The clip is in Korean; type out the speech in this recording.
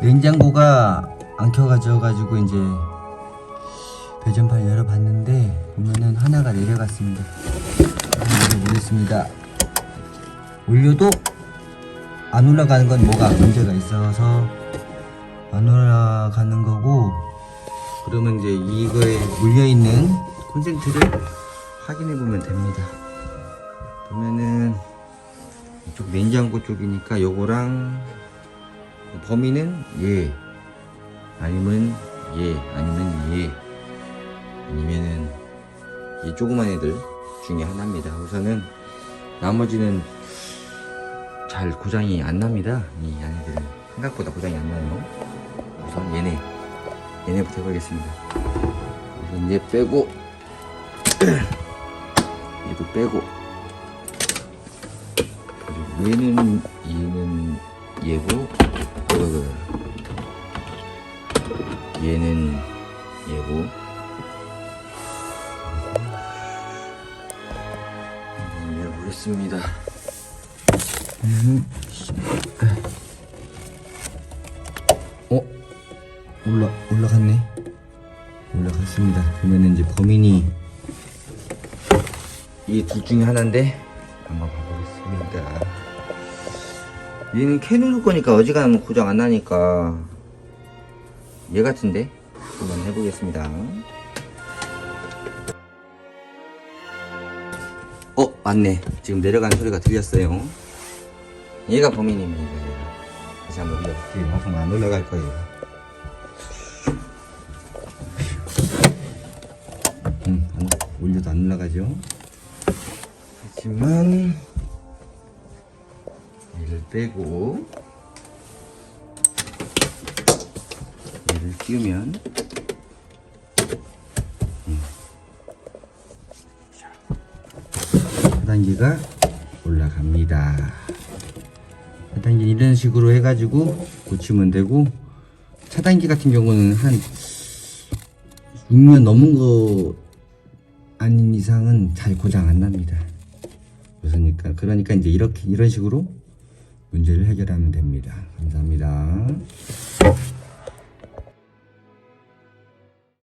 냉장고가 안 켜가지고 이제 배전판 열어봤는데 보면은 하나가 내려갔습니다. 열어보겠습니다. 올려도 안 올라가는 건 뭐가 문제가 있어서 안 올라가는 거고 그러면 이제 이거에 물려있는 콘센트를 확인해 보면 됩니다. 보면은 이쪽 냉장고 쪽이니까 요거랑 범위는 예. 아니면 예. 아니면 예. 아니면은 이 조그만 애들 중에 하나입니다. 우선은 나머지는 잘 고장이 안 납니다. 이 안에들은. 생각보다 고장이 안 나요. 우선 얘네 얘네부터 해보겠습니다. 우선 얘 빼고 얘도 빼고 얘는 얘는 얘고 그 얘는 얘고. 한번 열어보겠습니다. 어? 올라 올라갔네? 올라갔습니다. 그러면 이제 범인이 이 둘 중에 하나인데 한번 봐 보겠습니다 얘는 캐누르 거니까 어지간하면 고장 안 나니까 얘 같은데? 한번 해보겠습니다. 어 맞네. 지금 내려가는 소리가 들렸어요. 얘가 범인입니다. 다시 한번 올려볼게요. 그럼 안 올라갈 거예요. 음, 안- 올려도 안 올라가죠? 하지만 빼고 얘를 끼우면 음. 자, 4단계가 올라갑니다 4단계 이런 식으로 해가지고 고치면 되고 차단기 같은 경우는 한 6년 넘은 거 아닌 이상은 잘 고장 안 납니다. 그러니까 그러니까 이제 이렇게 이런 식으로 문제를 해결하면 됩니다. 감사합니다.